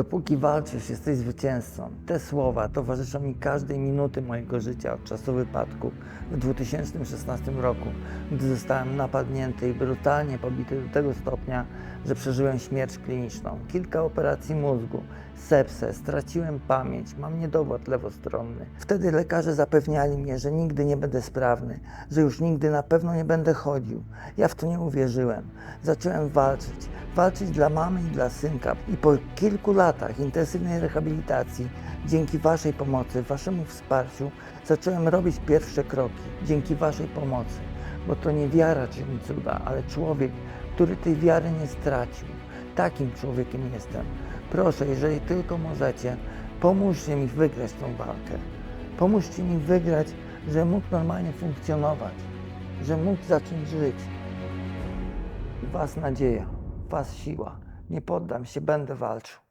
Dopóki walczysz, jesteś zwycięzcą. Te słowa towarzyszą mi każdej minuty mojego życia od czasu wypadku w 2016 roku, gdy zostałem napadnięty i brutalnie pobity do tego stopnia, że przeżyłem śmierć kliniczną. Kilka operacji mózgu, sepsę, straciłem pamięć, mam niedowład lewostronny. Wtedy lekarze zapewniali mnie, że nigdy nie będę sprawny, że już nigdy na pewno nie będę chodził. Ja w to nie uwierzyłem. Zacząłem walczyć. Walczyć dla mamy i dla synka. I po kilku latach intensywnej rehabilitacji, dzięki Waszej pomocy, Waszemu wsparciu, zacząłem robić pierwsze kroki. Dzięki Waszej pomocy. Bo to nie wiara czyni cuda, ale człowiek, który tej wiary nie stracił. Takim człowiekiem jestem. Proszę, jeżeli tylko możecie, pomóżcie mi wygrać tą walkę. Pomóżcie mi wygrać, że mógł normalnie funkcjonować, że mógł zacząć żyć. Was nadzieja, Was siła. Nie poddam się, będę walczył.